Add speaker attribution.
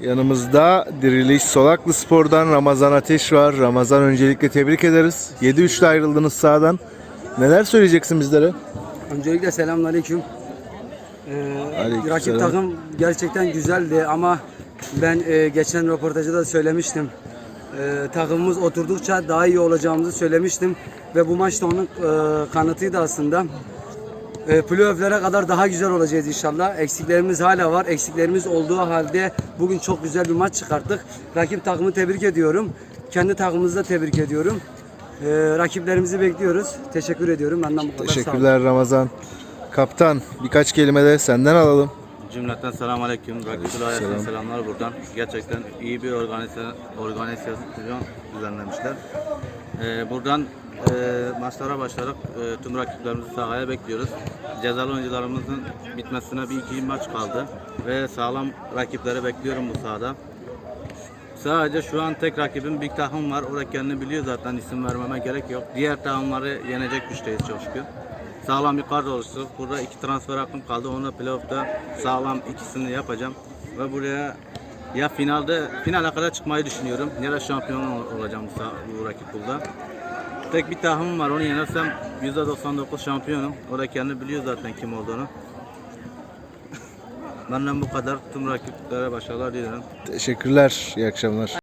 Speaker 1: Yanımızda Diriliş Solaklı Spor'dan Ramazan Ateş var. Ramazan öncelikle tebrik ederiz. 7-3'te ayrıldınız sahadan. Neler söyleyeceksin bizlere?
Speaker 2: Öncelikle selamünaleyküm. Ee,
Speaker 1: Aleykümselam.
Speaker 2: rakip takım gerçekten güzeldi ama ben e, geçen röportajda da söylemiştim. Ee, takımımız oturdukça daha iyi olacağımızı söylemiştim ve bu maç da onun e, kanıtıydı aslında. E, playoff'lere kadar daha güzel olacağız inşallah. Eksiklerimiz hala var. Eksiklerimiz olduğu halde bugün çok güzel bir maç çıkarttık. Rakip takımı tebrik ediyorum. Kendi takımımızı da tebrik ediyorum. E, rakiplerimizi bekliyoruz. Teşekkür ediyorum. Benden bu kadar.
Speaker 1: Teşekkürler Ramazan. Kaptan birkaç kelime de senden alalım.
Speaker 3: Cümleten selamun aleyküm.
Speaker 1: Selam.
Speaker 3: Selamlar buradan. Gerçekten iyi bir organizasyon, organizasyon düzenlemişler. Ee, buradan e, maçlara başlayarak e, tüm rakiplerimizi sahaya bekliyoruz. Cezalı oyuncularımızın bitmesine bir iki maç kaldı. Ve sağlam rakipleri bekliyorum bu sahada. Sadece şu an tek rakibim bir takım var. O da kendini biliyor zaten isim vermeme gerek yok. Diğer takımları yenecek güçteyiz çok şükür. Sağlam bir kart oluşturduk. Burada iki transfer hakkım kaldı. Onu playoff'ta sağlam ikisini yapacağım. Ve buraya ya finalde finale kadar çıkmayı düşünüyorum. Ya da şampiyon ol- olacağım bu, bu rakip burada. Tek bir tahminim var. Onu yenersem %99 şampiyonum. O da kendi biliyor zaten kim olduğunu. Benden bu kadar. Tüm rakiplere başarılar diliyorum.
Speaker 1: Teşekkürler. İyi akşamlar.